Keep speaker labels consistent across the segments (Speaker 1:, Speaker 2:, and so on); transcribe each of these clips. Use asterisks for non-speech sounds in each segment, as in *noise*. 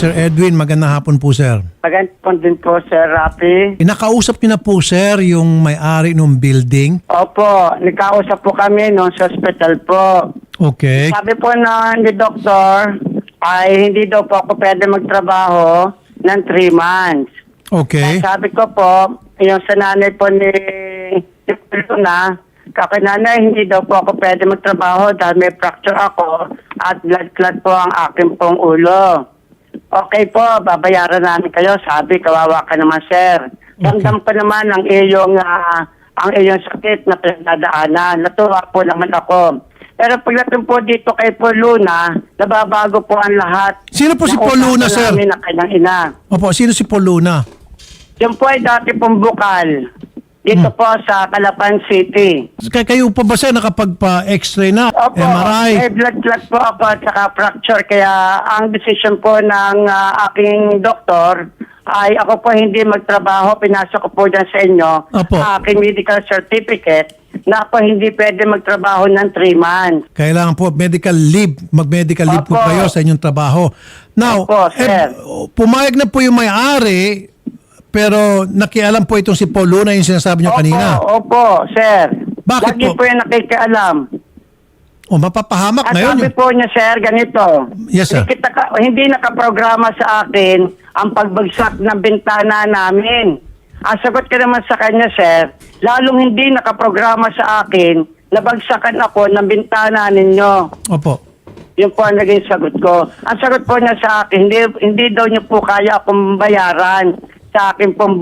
Speaker 1: Sir Edwin. Magandang hapon po, sir.
Speaker 2: Magandang din po, Sir Rafi.
Speaker 1: Nakausap niyo na po, sir, yung may-ari ng building.
Speaker 2: Opo, nagkausap po kami noon sa hospital po.
Speaker 1: Okay.
Speaker 2: Sabi po na ni doktor ay hindi daw po ako pwede magtrabaho ng 3 months.
Speaker 1: Okay.
Speaker 2: Sabi ko po, yung sa nanay po ni ni Luna, kakinanay, hindi daw po ako pwede magtrabaho dahil may fracture ako at blood clot po ang aking pong ulo. Okay po, babayaran namin kayo. Sabi, kawawa ka naman, sir. Damdam ko naman ang iyong, ah, ang iyong sakit na pinagdadaanan. Natuwa po naman ako. Pero pagdating po dito kay Paul Luna, nababago po ang lahat.
Speaker 1: Sino po si Paul Luna, sir?
Speaker 2: namin ng kanyang ina.
Speaker 1: Opo, sino si Paul Luna?
Speaker 2: Yung po ay dati pong bukal. Dito
Speaker 1: Hmm.
Speaker 2: po sa Calapan City.
Speaker 1: Kay kayo pa ba, sir, nakapagpa-x-ray na?
Speaker 2: Opo,
Speaker 1: MRI?
Speaker 2: may blood clot po ako at saka fracture. Kaya ang decision po ng ah, aking doktor ay ako po hindi magtrabaho. Pinasok ko po dyan sa inyo
Speaker 1: Opo.
Speaker 2: ang aking medical certificate na ako hindi pwede magtrabaho ng 3 months.
Speaker 1: Kailangan po medical leave, mag-medical leave po
Speaker 2: Opo.
Speaker 1: kayo sa inyong trabaho. Now,
Speaker 2: Opo, sir.
Speaker 1: eh, pumayag na po yung may-ari, pero nakialam po itong si Paul Luna yung sinasabi niyo kanina.
Speaker 2: Opo, sir.
Speaker 1: Bakit
Speaker 2: Lagi
Speaker 1: po?
Speaker 2: po yung nakikialam.
Speaker 1: O mapapahamak
Speaker 2: At
Speaker 1: na yun.
Speaker 2: sabi po niya, sir, ganito.
Speaker 1: Yes, sir.
Speaker 2: Hindi, kita ka- hindi nakaprograma sa akin ang pagbagsak ng bintana namin. Ang sagot ko naman sa kanya, sir, lalong hindi nakaprograma sa akin na bagsakan ako ng bintana ninyo.
Speaker 1: Opo.
Speaker 2: Yun po ang naging sagot ko. Ang sagot po niya sa akin, hindi, hindi daw niyo po kaya akong bayaran sa akin pong.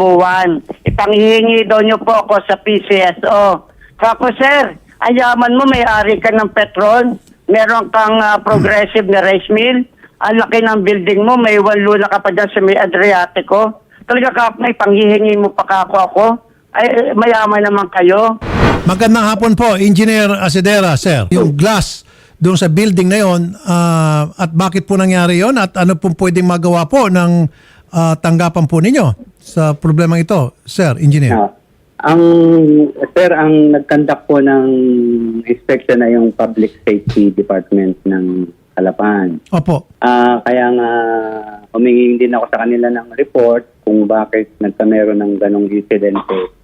Speaker 2: Ipanghihingi daw niyo po ako sa PCSO. Kako, sir, ang yaman mo, may-ari ka ng petrol, meron kang ah, progressive na rice mill, ang laki ng building mo, may walula ka pa dyan sa may Adriatico. Talaga ka, may panghihingi mo pa kako ako. Ay, mayaman naman kayo.
Speaker 1: Magandang hapon po, Engineer Asidera, sir. Yung glass doon sa building na yon ah, at bakit po nangyari yon at ano po pwedeng magawa po ng ah, tanggapan po ninyo sa problemang ito, sir, engineer.
Speaker 3: Ah, ang sir ang nagkandak po ng inspection na yung Public Safety Department ng Halapan.
Speaker 1: Opo.
Speaker 3: Ah, kaya nga humingi din ako sa kanila ng report kung bakit nagkameron ng ganong insidente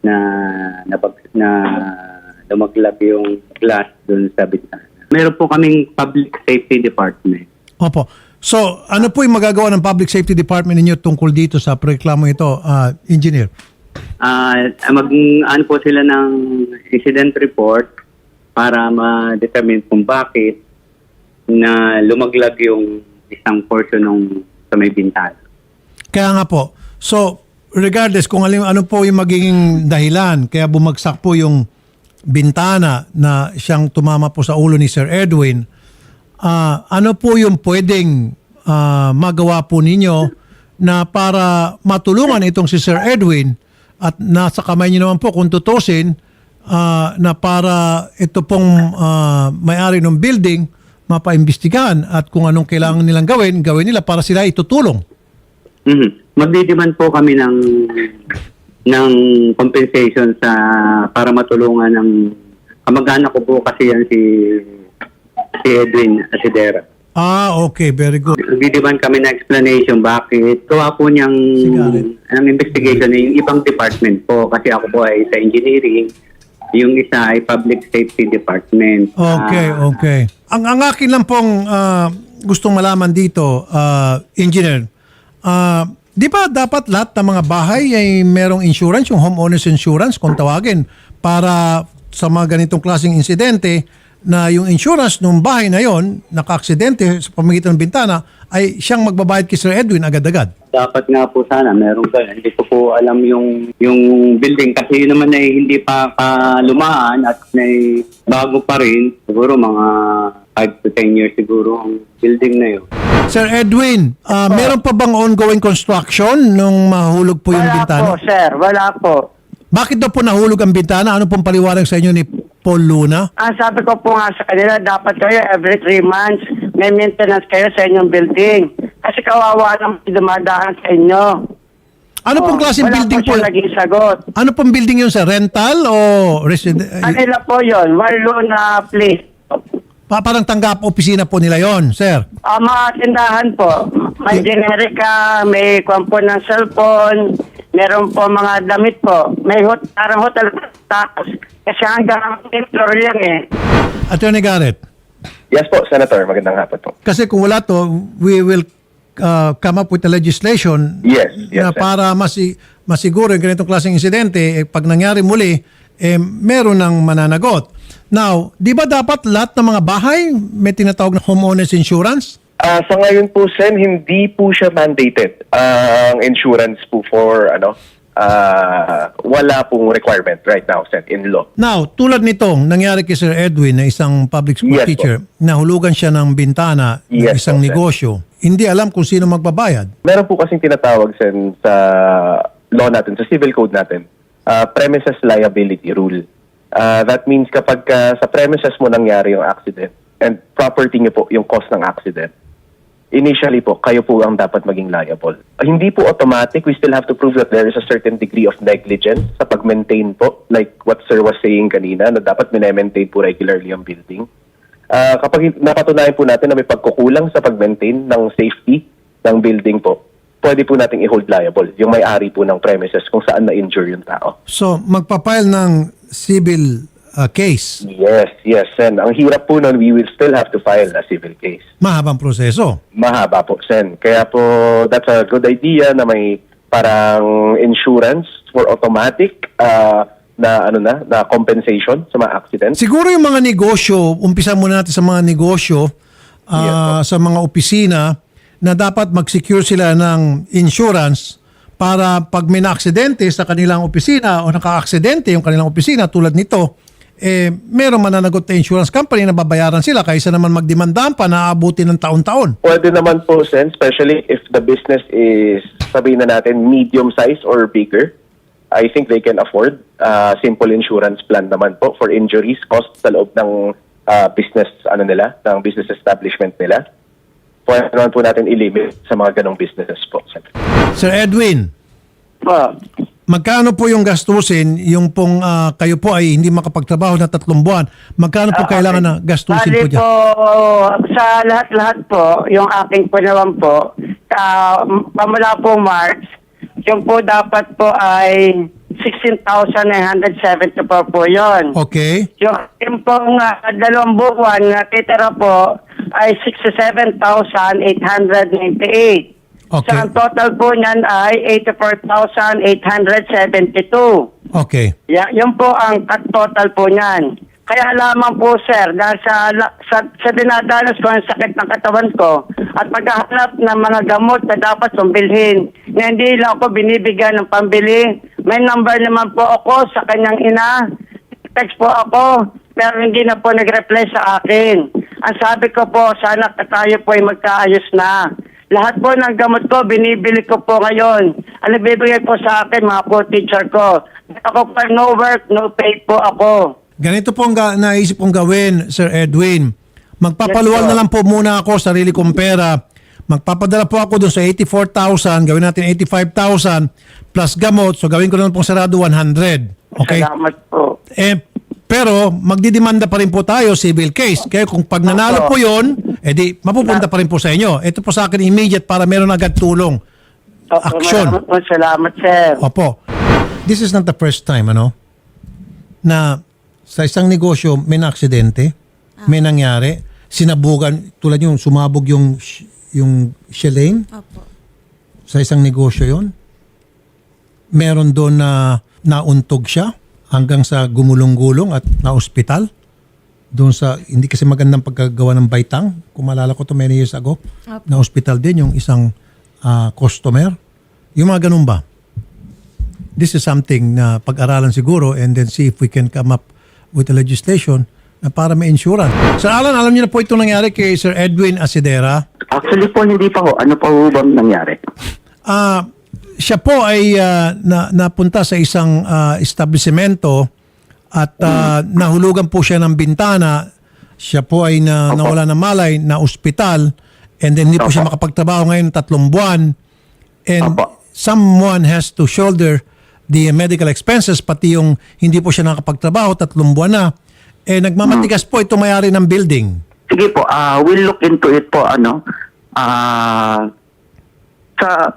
Speaker 3: na nabag, na lumaglag yung glass dun sa bintana. Meron po kaming Public Safety Department.
Speaker 1: Opo. So, ano po yung magagawa ng Public Safety Department ninyo tungkol dito sa reklamo ito, ah, engineer?
Speaker 3: Ah, mag ano po sila ng incident report para ma-determine kung bakit na lumaglag yung isang portion ng sa may bintana.
Speaker 1: Kaya nga po. So, regardless kung ano, ano po yung magiging dahilan, kaya bumagsak po yung bintana na siyang tumama po sa ulo ni Sir Edwin, ah, ano po yung pwedeng ah, magawa po ninyo na para matulungan itong si Sir Edwin at nasa kamay niyo naman po kung tutusin ah, na para ito pong ah, may-ari ng building mapaimbestigahan at kung anong kailangan nilang gawin, gawin nila para sila itutulong.
Speaker 3: Mhm. Magdidiman po kami ng ng compensation sa para matulungan ng kamag-anak ko po kasi yan si si Edwin Asidera.
Speaker 1: Ah, okay. Very good.
Speaker 3: Magdidiman kami ng explanation bakit gawa po niyang ang investigation na yung ibang department po kasi ako po ay sa engineering yung isa ay public safety department.
Speaker 1: Okay,
Speaker 3: Ah,
Speaker 1: okay. Ang, ang akin lang pong ah, gustong malaman dito, ah, engineer, ah, di ba dapat lahat ng mga bahay ay merong insurance, yung homeowners insurance kung tawagin, para sa mga ganitong klaseng insidente na yung insurance ng bahay na yon naka-aksidente sa pamagitan ng bintana ay siyang magbabayad kay Sir Edwin agad-agad.
Speaker 3: dapat nga po sana meron ganun. Hindi ko po alam yung yung building kasi yun naman ay hindi pa kalumaan at may bago pa rin. Siguro mga 5 to 10 years siguro ang building na yun.
Speaker 1: Sir Edwin, ah, meron pa bang ongoing construction nung mahulog po yung
Speaker 2: Wala
Speaker 1: bintana?
Speaker 2: po, sir. Wala po.
Speaker 1: Bakit daw po nahulog ang bintana? Ano pong paliwanag sa inyo ni Paul Luna?
Speaker 2: Ang sabi ko po nga sa kanila, dapat kayo every three months may maintenance kayo sa inyong building. Kasi kawawa naman dumadaan sa inyo.
Speaker 1: Ano pong
Speaker 2: Oh,
Speaker 1: klaseng
Speaker 2: wala
Speaker 1: building
Speaker 2: po
Speaker 1: po?
Speaker 2: siya naging sagot.
Speaker 1: Ano pong building yun sa rental o resident?
Speaker 2: Kanila po yun, walo na place.
Speaker 1: Pa- parang tanggap opisina po nila yon, sir.
Speaker 2: Ah, mga tindahan po. May generika, may kwan po ng cellphone, meron po mga damit po. May hot, parang hotel tapos. Kasi hanggang ang floor lang eh.
Speaker 1: Attorney Garrett,
Speaker 4: Yes po, Senator. Magandang hapon po.
Speaker 1: kasi kung wala to, we will uh, come up with a legislation
Speaker 4: Yes, yes,
Speaker 1: na
Speaker 4: sir.
Speaker 1: para masi, masiguro yung ganitong klaseng insidente, eh, pag nangyari muli, eh, meron ng mananagot. Now, di ba dapat lahat ng mga bahay may tinatawag na homeowners insurance?
Speaker 4: Ah, sa ngayon po, Sen, hindi po siya mandated. Ah, ang insurance po for, ano, ah, wala pong requirement right now, Sen, in law.
Speaker 1: Now, tulad nitong nangyari kay Sir Edwin na isang public school
Speaker 4: Yes, po.
Speaker 1: teacher, nahulugan siya ng bintana ng
Speaker 4: Yes,
Speaker 1: isang
Speaker 4: po,
Speaker 1: negosyo. Hindi alam kung sino magbabayad.
Speaker 4: Meron po kasing tinatawag, Sen, sa law natin, sa civil code natin, ah, premises liability rule. Ah, that means kapag ka sa premises mo nangyari yung accident and property niyo po yung cause ng accident, initially po, kayo po ang dapat maging liable. Hindi po automatic. We still have to prove that there is a certain degree of negligence sa pag-maintain po. Like what Sir was saying kanina, na dapat minemaintain po regularly ang building. Ah, kapag napatunayan po natin na may pagkukulang sa pag-maintain ng safety ng building po, pwede po nating i-hold liable yung may-ari po ng premises kung saan na-injure yung tao.
Speaker 1: So, magpapile ng civil uh, case.
Speaker 4: Yes, yes, Sen. Ang hirap po nun, we will still have to file a civil case.
Speaker 1: Mahabang proseso.
Speaker 4: Mahaba po, Sen. Kaya po, that's a good idea na may parang insurance for automatic uh, na ano na, na compensation sa mga accidents.
Speaker 1: Siguro yung mga negosyo, umpisa muna natin sa mga negosyo, ah, sa mga opisina, na dapat mag-secure sila ng insurance para pag may na-aksidente sa kanilang opisina o naka-aksidente yung kanilang opisina tulad nito, eh, meron mananagot na insurance company na babayaran sila kaysa naman magdemandaan pa na aabuti ng taon-taon.
Speaker 4: Pwede naman po, Sen, especially if the business is, sabihin na natin, medium size or bigger. I think they can afford uh, simple insurance plan naman po for injuries caused sa loob ng uh, business ano nila, ng business establishment nila. Pwede naman po natin i-limit sa mga ganong businesses po. Sen.
Speaker 1: Sir Edwin,
Speaker 2: Po.
Speaker 1: Magkano po yung gastusin yung pong ah, kayo po ay hindi makapagtrabaho na tatlong buwan? Magkano po
Speaker 2: Ah,
Speaker 1: kailangan na gastusin
Speaker 2: Bali
Speaker 1: po dyan?
Speaker 2: po, sa lahat-lahat po, yung aking po naman po, uh, pamula po March, yung po dapat po ay 16,974 po yun.
Speaker 1: Okay.
Speaker 2: Yung aking pong uh, dalawang buwan na titira po ay 67,898.
Speaker 1: Okay.
Speaker 2: So ang total po niyan ay 84,872.
Speaker 1: Okay.
Speaker 2: Yeah, yun po ang total po niyan. Kaya lamang po sir, dahil sa, sa, sa dinadanas ko ang sakit ng katawan ko at paghahanap ng mga gamot na dapat kong bilhin na hindi lang ako binibigyan ng pambili. May number naman po ako sa kanyang ina. Text po ako pero hindi na po nag-reply sa akin. Ang sabi ko po, sana tayo po ay magkaayos na. Lahat po ng gamot ko, binibili ko po ngayon. Ano bibigay po sa akin, mga po teacher ko. Ako po, no work, no pay po ako.
Speaker 1: Ganito po ang ga- naisip kong gawin, Sir Edwin. Magpapaluwal
Speaker 2: Yes,
Speaker 1: na lang po muna ako sarili kong pera. Magpapadala po ako dun sa 84,000, gawin natin 85,000 plus gamot. So gawin ko na lang pong sarado 100. Okay?
Speaker 2: Salamat po.
Speaker 1: Eh, pero magdidemanda pa rin po tayo civil case. Kaya kung pag nanalo po yon, edi mapupunta pa rin po sa inyo. Ito po sa akin immediate para meron agad tulong.
Speaker 2: Opo,
Speaker 1: Action.
Speaker 2: maraming po salamat, sir.
Speaker 1: Opo. This is not the first time, ano, na sa isang negosyo may na-aksidente, may nangyari, sinabugan, tulad yung sumabog yung, sh- yung Shelane
Speaker 5: Opo.
Speaker 1: sa isang negosyo yon Meron doon na nauntog siya hanggang sa gumulong-gulong at na-hospital. Doon sa, hindi kasi magandang pagkagawa ng baitang. Kung maalala ko to many years ago.
Speaker 5: Opo.
Speaker 1: Na-hospital din yung isang ah, customer. Yung mga ganun ba? This is something na pag-aralan siguro and then see if we can come up with a legislation na para may insurance. Sir Alan, alam niyo na po itong nangyari kay Sir Edwin Asidera.
Speaker 6: Actually po, hindi pa ho. Ano pa ho ba nangyari?
Speaker 1: Ah, siya po ay ah, na, napunta sa isang ah, establishmento at ah, nahulugan po siya ng bintana. Siya po ay na,
Speaker 6: Opo.
Speaker 1: nawala ng malay na ospital and then hindi po siya
Speaker 6: Opo.
Speaker 1: makapagtrabaho ngayon tatlong buwan. And
Speaker 6: Opo.
Speaker 1: someone has to shoulder the medical expenses pati yung hindi po siya nakapagtrabaho tatlong buwan na. Eh nagmamatigas po ito mayari ng building.
Speaker 6: Sige po, ah we'll look into it po, ano. Ah Sa,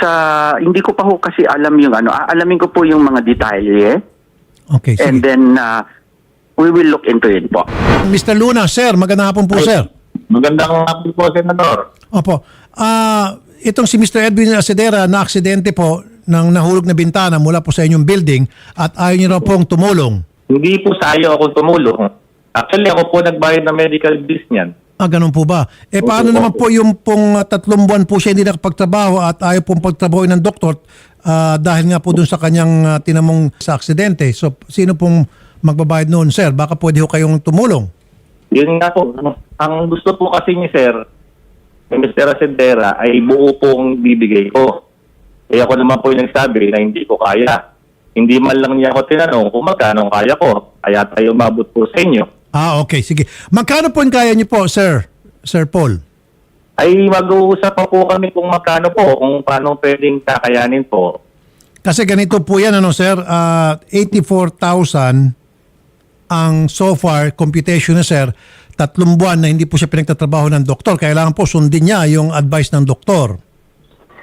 Speaker 6: sa, hindi ko pa ho kasi alam yung ano, alamin ko po yung mga detalye.
Speaker 1: Okay, sige.
Speaker 6: And then, uh, we will look into it po.
Speaker 1: Mr. Luna, sir, magandang hapon po, sir.
Speaker 5: Magandang hapon po, Senador.
Speaker 1: Opo. Ah, itong si Mr. Edwin Acedera na aksidente po ng nahulog na bintana mula po sa inyong building at ayaw niyo raw pong tumulong.
Speaker 5: Hindi po sa iyo ako tumulong. Actually, ako po nagbayad ng medical bills niyan.
Speaker 1: Ah, ganun po ba? Eh, paano
Speaker 5: Opo,
Speaker 1: naman
Speaker 5: opo.
Speaker 1: po yung pong ah, tatlong buwan po siya hindi nakapagtrabaho at ayaw pong pagtrabaho ng doktor ah, dahil nga po dun sa kanyang ah, tinamong sa aksidente. So, sino pong magbabayad noon, sir? Baka pwede ho kayong tumulong.
Speaker 5: Yun nga po. Ang gusto po kasi ni Sir, ni Mr. Ascendera, ay buo pong bibigay ko. Eh ako naman po yung nagsabi na hindi ko kaya. Hindi man lang niya ako tinanong kung magkano kaya ko. Kaya tayo mabot po sa inyo.
Speaker 1: Ah, okay. Sige. Magkano po yung kaya niyo po, sir? Sir Paul?
Speaker 5: Ay mag-uusap pa po kami kung magkano po, kung paano pwedeng kakayanin po.
Speaker 1: Kasi ganito po yan, ano sir, Ah, 84,000 ang so far computation na sir, tatlong buwan na hindi po siya pinagtatrabaho ng doktor. Kailangan po sundin niya yung advice ng doktor.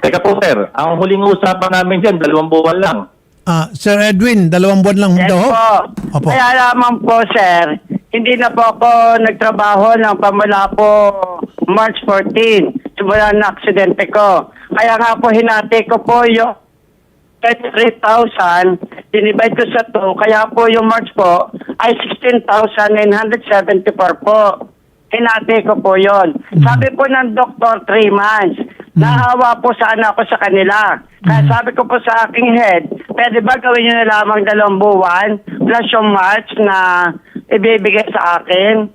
Speaker 5: Teka po sir, ang huling usapan namin dyan, dalawang buwan lang.
Speaker 1: Ah, sir Edwin, dalawang buwan lang
Speaker 2: Yes
Speaker 1: daw?
Speaker 2: po.
Speaker 1: Opo.
Speaker 2: Kaya lamang po, sir, hindi na po ako nagtrabaho ng pamula po March 14, simula na aksidente ko. Kaya nga po hinati ko po yung 33,000, dinivide ko sa 2, kaya po yung March po ay 16,974 po. Hinati ko po yon. Sabi po ng doktor, 3 months. Nahawa po sana ako sa kanila. Kaya sabi ko po sa aking head, pwede ba gawin nyo na lamang dalawang buwan plus yung March na ibibigay sa akin?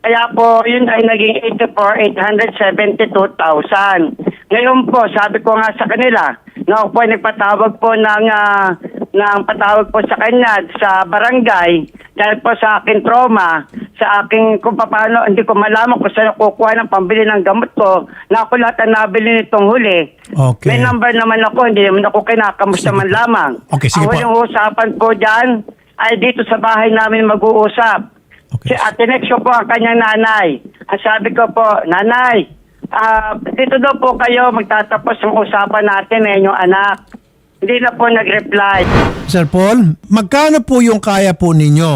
Speaker 2: Kaya po, yun ay naging 84,872,000. Ngayon po, sabi ko nga sa kanila, na ako po ay nagpatawag po ng, ah, ng patawag po sa kanya sa barangay dahil po sa aking trauma, sa aking kung paano, hindi ko malaman kung saan ako kukuha ng pambili ng gamot ko, na ako lahat ang nabili nitong huli.
Speaker 1: Okay.
Speaker 2: May number naman ako, hindi naman ako kinakamusta man lamang.
Speaker 1: Okay, sige
Speaker 2: ang
Speaker 1: po.
Speaker 2: huling usapan po dyan ay dito sa bahay namin mag-uusap.
Speaker 1: Okay.
Speaker 2: Si Ate Nex ko po ang kanyang nanay. Ang sabi ko po, nanay, ah, dito daw po kayo magtatapos ng usapan natin eh, yung anak. Hindi na po nag-reply.
Speaker 1: Sir Paul, magkano po yung kaya po ninyo?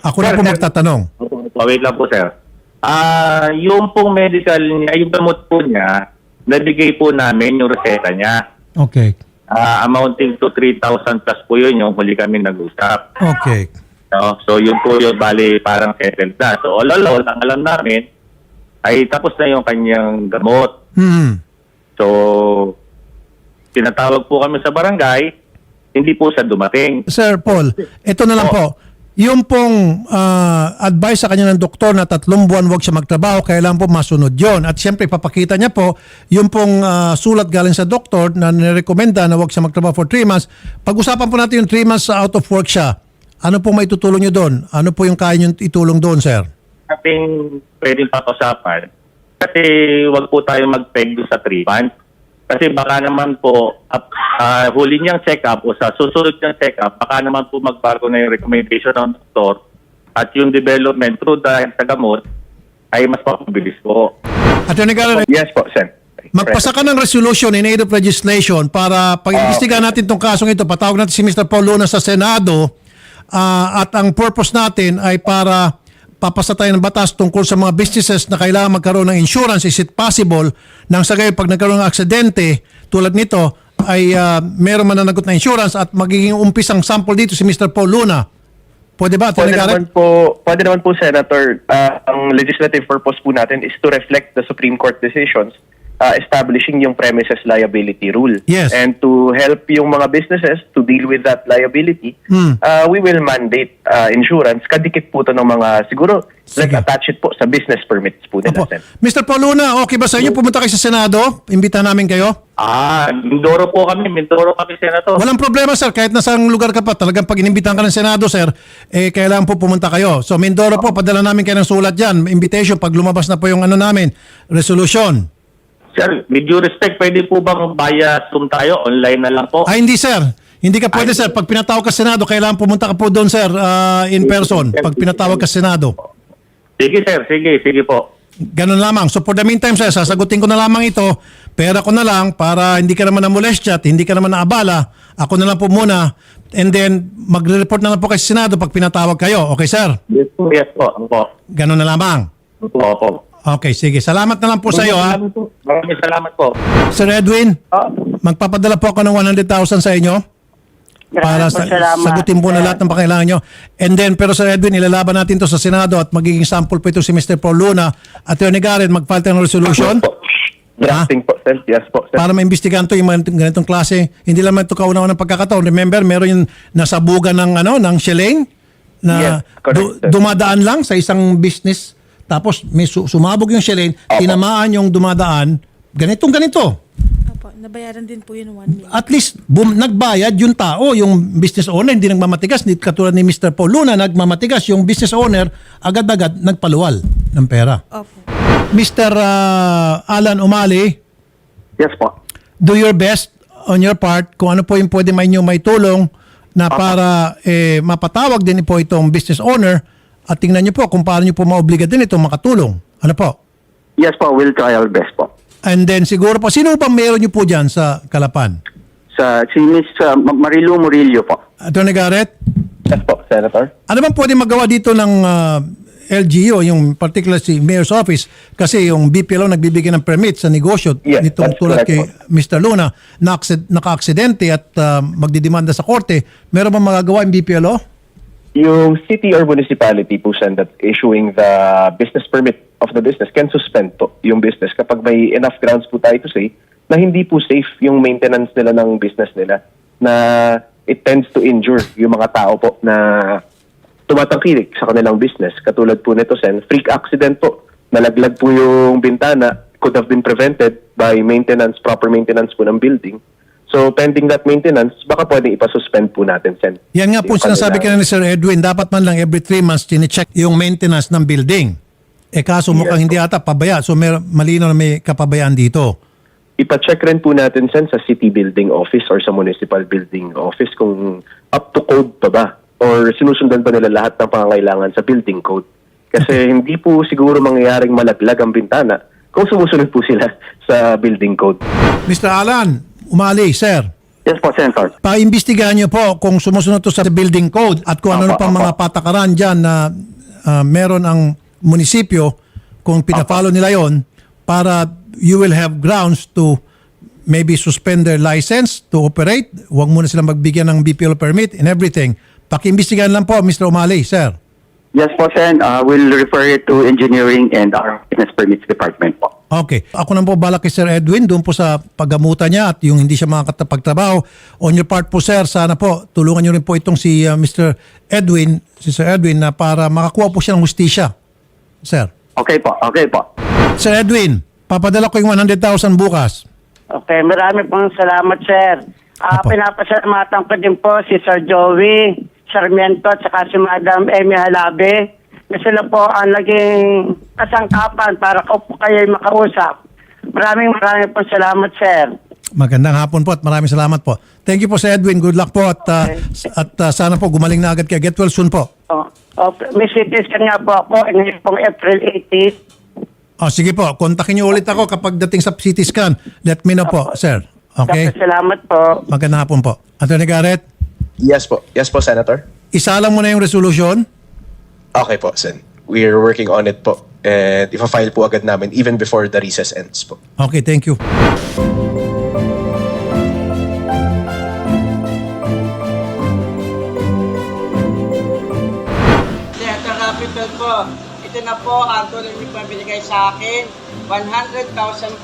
Speaker 1: Ako na
Speaker 5: Sir,
Speaker 1: po
Speaker 5: sir.
Speaker 1: magtatanong.
Speaker 5: Oh, wait lang po, sir. Ah, yung pong medical niya, yung gamot po niya, nabigay po namin yung reseta niya.
Speaker 1: Okay.
Speaker 5: Ah, amounting to 3,000 plus po yun yung huli kami nag-usap.
Speaker 1: Okay.
Speaker 5: No? So yun po yung bali parang settled na. So all along, ang alam namin, ay tapos na yung kanyang gamot.
Speaker 1: Hmm.
Speaker 5: So, tinatawag po kami sa barangay, hindi po siya dumating.
Speaker 1: Sir Paul, ito na lang po. Yung pong ah, advice sa kanya ng doktor na tatlong buwan wag siya magtrabaho, kailangan po masunod yon. At siyempre, papakita niya po yung pong ah, sulat galing sa doktor na nirekomenda na wag siya magtrabaho for 3 months. Pag-usapan po natin yung 3 months sa out of work siya. Ano po may tutulong niyo doon? Ano po yung kaya niyo itulong doon, sir?
Speaker 5: Ating pwedeng pag-usapan, kasi wag po tayo mag-peg sa 3 months. Kasi baka naman po, up, ah, huli niyang check-up o sa susunod niyang check-up, baka naman po magbago na yung recommendation ng doktor at yung development through dahil sa gamot ay mas mapabilis po.
Speaker 1: At yung nag
Speaker 4: Yes po, Sen.
Speaker 1: Magpasa ka ng resolution in aid of legislation para pag-imbestiga natin itong kasong ito, patawag natin si Mr. Paul Luna sa Senado ah, at ang purpose natin ay para papasa tayo ng batas tungkol sa mga businesses na kailangan magkaroon ng insurance. Is it possible nang sa gayon pag nagkaroon ng aksidente tulad nito ay ah, meron mananagot na insurance at magiging umpisang sample dito si Mr. Paul Luna. Pwede ba?
Speaker 4: Pwede naman po, pwede naman po Senator, ah, ang legislative purpose po natin is to reflect the Supreme Court decisions ah, establishing yung premises liability rule.
Speaker 1: Yes.
Speaker 4: And to help yung mga businesses to deal with that liability,
Speaker 1: Hmm.
Speaker 4: ah, we will mandate ah, insurance. Kadikit po to ng mga, siguro, let's
Speaker 1: Sige.
Speaker 4: attach it po sa business permits po nila,
Speaker 1: Opo.
Speaker 4: Sen.
Speaker 1: Mr. Paul Luna, okay ba sa inyo pumunta kayo sa Senado? Imbitahan namin kayo?
Speaker 5: Ah, Mindoro po kami, Mindoro kami, Senator.
Speaker 1: Walang problema sir, kahit nasa lugar ka pa, talagang pag inimbitahan ka ng Senado sir, eh kailangan po pumunta kayo. So Mindoro po, padala namin kayo ng sulat dyan, invitation pag lumabas na po yung ano namin, resolution.
Speaker 5: Sir, with due respect, pwede po bang via Zoom tayo? Online na lang po?
Speaker 1: Ay hindi sir, hindi ka pwede sir. Pag pinatawag ka sa Senado, kailangan pumunta ka po doon sir, ah, in person. Pag pinatawag ka sa Senado.
Speaker 5: Sige, sir. Sige, sige po.
Speaker 1: Ganun lamang. So for the meantime, sir, sasagutin ko na lamang ito. Pera ko na lang para hindi ka naman na molestya at hindi ka naman naabala. Ako na lang po muna. And then, magre-report na lang po kay Senado pag pinatawag kayo. Okay, sir?
Speaker 5: Yes po. Yes po. Opo.
Speaker 1: Ganun na lamang.
Speaker 5: Opo. Opo.
Speaker 1: Okay, sige. Salamat na lang po sa iyo, ha?
Speaker 5: Maraming salamat po.
Speaker 1: Sir Edwin,
Speaker 2: Oh,
Speaker 1: magpapadala po ako ng 100,000 sa inyo para
Speaker 2: maraming
Speaker 1: sa,
Speaker 2: salamat,
Speaker 1: sagutin po na lahat ng pakailangan nyo. And then, pero Sir Edwin, ilalaban natin to sa Senado at magiging sample po ito si Mr. Paul Luna. Attorney Garrett, mag-file tayo ng resolution
Speaker 4: Po. Drafting po, sir. Yes po, sir.
Speaker 1: para maimbestigahan to yung mga ganitong klase. Hindi lang man ito kauna-unang pagkakataon. Remember, meron yung nasabugan ng, ano, ng shilling na
Speaker 4: Yes, correct,
Speaker 1: du-
Speaker 4: sir.
Speaker 1: dumadaan lang sa isang business. Tapos may su- sumabog yung shilling, tinamaan yung dumadaan. Ganitong ganito.
Speaker 7: Opo, nabayaran din po yun 1 million.
Speaker 1: at least bum, nagbayad yung tao, yung business owner, hindi nagmamatigas. Hindi katulad ni Mr. Paul Luna, nagmamatigas. Yung business owner, agad-agad nagpaluwal ng pera.
Speaker 7: Opo.
Speaker 1: Mr. uh, Alan Umali,
Speaker 6: Yes po.
Speaker 1: do your best on your part kung ano po yung pwede may inyo may tulong na para eh, mapatawag din po itong business owner at tingnan nyo po kung paano nyo po maobliga din itong makatulong. Ano po?
Speaker 6: Yes po, we'll try our best po.
Speaker 1: And then siguro po, sino pang meron nyo po dyan sa Kalapan?
Speaker 6: Sa si Miss uh, Marilu Murillo po.
Speaker 1: Attorney Garrett?
Speaker 4: Yes po, Senator.
Speaker 1: Ano bang pwede magawa dito ng ah, LGU, yung particular si Mayor's Office, kasi yung BPLO nagbibigay ng permit sa negosyo
Speaker 4: Yes,
Speaker 1: nitong tulad kay Mr. Luna na naka-aksidente at ah, magdidemanda sa korte. Meron bang magagawa yung BPLO?
Speaker 4: Yung city or municipality po, Sen, that issuing the business permit of the business can suspend po yung business kapag may enough grounds po tayo to say na hindi po safe yung maintenance nila ng business nila na it tends to injure yung mga tao po na tumatangkilik sa kanilang business. Katulad po nito, Sen, freak accident po. Nalaglag po yung bintana, could have been prevented by maintenance, proper maintenance po ng building. So pending that maintenance, baka pwedeng ipasuspend po natin, Sen.
Speaker 1: Yan nga po sinasabi kanina ni Sir Edwin, dapat man lang every three months chinecheck yung maintenance ng building. Eh kaso mukhang hindi ata pabaya. So may, malino na may kapabayaan dito.
Speaker 4: ipacheck rin po natin sen sa city building office or sa municipal building office kung up to code pa ba or sinusundan pa nila lahat ng pangangailangan sa building code. Kasi *laughs* hindi po siguro mangyayaring malaglag ang bintana kung sumusunod po sila *laughs* sa building code.
Speaker 1: Mr. Alan, umali, sir.
Speaker 6: Yes po, Senator.
Speaker 1: Paimbestigahan niyo po kung sumusunod to sa building code at kung ano
Speaker 6: Apa,
Speaker 1: pang mga patakaran dyan na ah, meron ang munisipyo kung pinapalo nila yon para you will have grounds to maybe suspend their license to operate. Huwag muna silang magbigyan ng BPL permit and everything. Pakiimbestigahan lang po, Mr. Umali, sir.
Speaker 6: Yes po, Sen. Uh, we'll refer it to engineering and our business permits department po.
Speaker 1: Okay. Ako nang po balak kay Sir Edwin doon po sa paggamutan niya at yung hindi siya makakapagtrabaho. On your part po sir, sana po tulungan niyo rin po itong si uh, Mr. Edwin, si Sir Edwin na para makakuha po siya ng hustisya. Sir.
Speaker 6: Okay po, okay po.
Speaker 1: Sir Edwin, papadala ko yung 100,000 bukas.
Speaker 2: Okay, marami pong salamat, sir. Ah,
Speaker 1: Apo.
Speaker 2: pinapasalamatan ko din po si Sir Joey Sarmiento at saka si Madam Amy Halabe na sila po ang naging kasangkapan para ko po kayo makausap. Maraming maraming po salamat, sir.
Speaker 1: Magandang hapon po at maraming salamat po. Thank you po Sir Edwin. Good luck po at, uh, at uh, sana po gumaling na agad kayo. Get well soon po.
Speaker 2: Oh, oh, may cities ka nga po ako ngayon pong April 18.
Speaker 1: Oh, sige po, kontakin niyo ulit ako kapag dating sa CT scan. Let me know po, sir. Okay?
Speaker 2: Salamat po.
Speaker 1: Magandang hapon po. Attorney Garrett,
Speaker 8: Yes po. Yes po, Senator.
Speaker 1: isalang mo na yung resolution.
Speaker 8: Okay po, Sen. We're working on it po. And ipa-file po agad namin even before the recess ends po.
Speaker 1: Okay, thank you.
Speaker 9: Senator Rapital po, ito na po ang tulong niyo po binigay sa akin. 100,000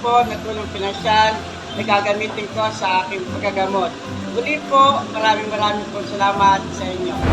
Speaker 9: po na tulong pinansyal na gagamitin ko sa aking paggagamot. Muli po, maraming maraming po salamat sa inyo.